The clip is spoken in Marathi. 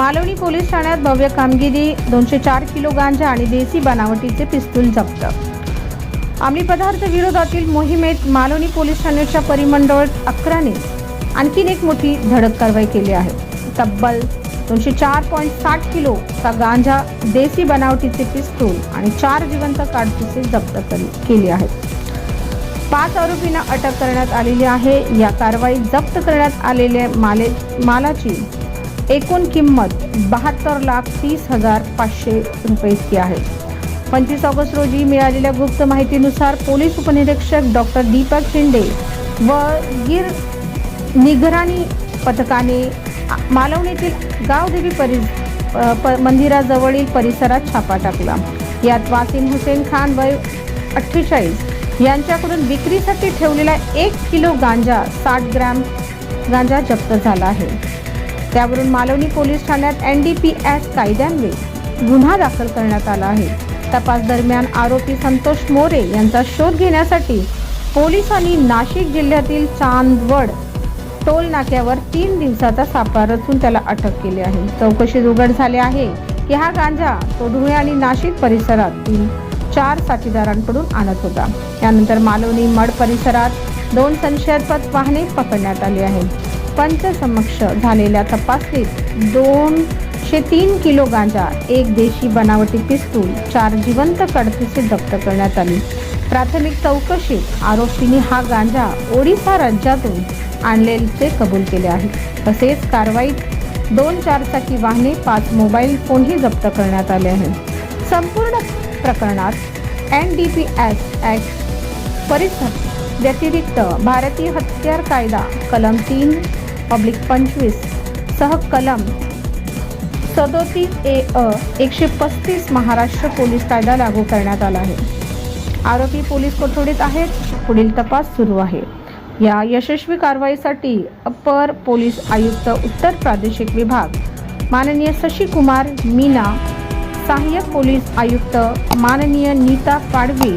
मालवणी पोलीस ठाण्यात भव्य कामगिरी दोनशे चार किलो गांजा आणि देसी बनावटीचे पिस्तूल जप्त. अंमली पदार्थ विरोधातील मोहिमेत मालवणी पोलीस ठाण्याच्या परिमंडळ अकराने आणखीन एक मोठी धडक कारवाई केली आहे. तब्बल दोनशे चार पॉईंट साठ किलो चा गांजा देसी बनावटीचे पिस्तूल आणि चार जिवंत काडतुसे जप्त करी- केली आहेत. पाच आरोपींना अटक करण्यात आलेली आहे. या कारवाईत जप्त करण्यात आलेल्या माले मालाची एकूण किंमत बहात्तर लाख तीस हजार पाचशे रुपये इतकी आहे. पंचवीस ऑगस्ट रोजी मिळालेल्या गुप्त माहितीनुसार पोलीस उपनिरीक्षक डॉक्टर दीपक शिंदे व गिर निगराणी पथकाने मालवणीतील गावदेवी परि प- मंदिराजवळील परिसरात छापा टाकला. यात वासिम हुसेन खान वय अठ्ठेचाळीस यांच्याकडून विक्रीसाठी ठेवलेला एक किलो गांजा साठ ग्रॅम गांजा जप्त झाला आहे. त्यावरून मालवणी पोलीस ठाण्यात एन डी पी एस कायद्यान्वये गुन्हा दाखल करण्यात आला आहे. तपास दरम्यान आरोपी संतोष मोरे यांचा शोध घेण्यासाठी पोलिसांनी नाशिक जिल्ह्यातील चांदवड टोल नाक्यावर तीन दिवसाचा सापळा रचून त्याला अटक केली आहे. चौकशीत उघड झाले आहे की हा गांजा तो धुळे आणि नाशिक परिसरातील चार साथीदारांकडून आणत होता. त्यानंतर मालवणी मड परिसरात दोन संशयास्पद वाहने पकडण्यात आली आहेत. पंचसमक्ष झालेल्या तपासणीत दोनशे तीन किलो गांजा एक देशी बनावटी पिस्तूल चार जिवंत कडतीचे जप्त करण्यात आली. प्राथमिक चौकशीत आरोपींनी हा गांजा ओडिसा राज्यातून आणलेले कबूल केले आहे. तसेच कारवाईत दोन चारचाकी वाहने पाच मोबाईल फोनही जप्त करण्यात आले आहेत. संपूर्ण प्रकरणात N D P S act परिसर व्यतिरिक्त भारतीय हत्यार कायदा कलम तीन पब्लिक पंचवीस सह कलम सदोतीस ए अ एकशे पस्तीस महाराष्ट्र पोलीस कायदा लागू करण्यात आला आहे. आरोपी पोलीस कोठडीत आहेत? पुढील तपास सुरू आहे. या यशस्वी कारवाईसाठी अपर पोलीस आयुक्त उत्तर प्रादेशिक विभाग. माननीय शशीकुमार मीना सहाय्यक पोलीस आयुक्त माननीय नीता पाडवी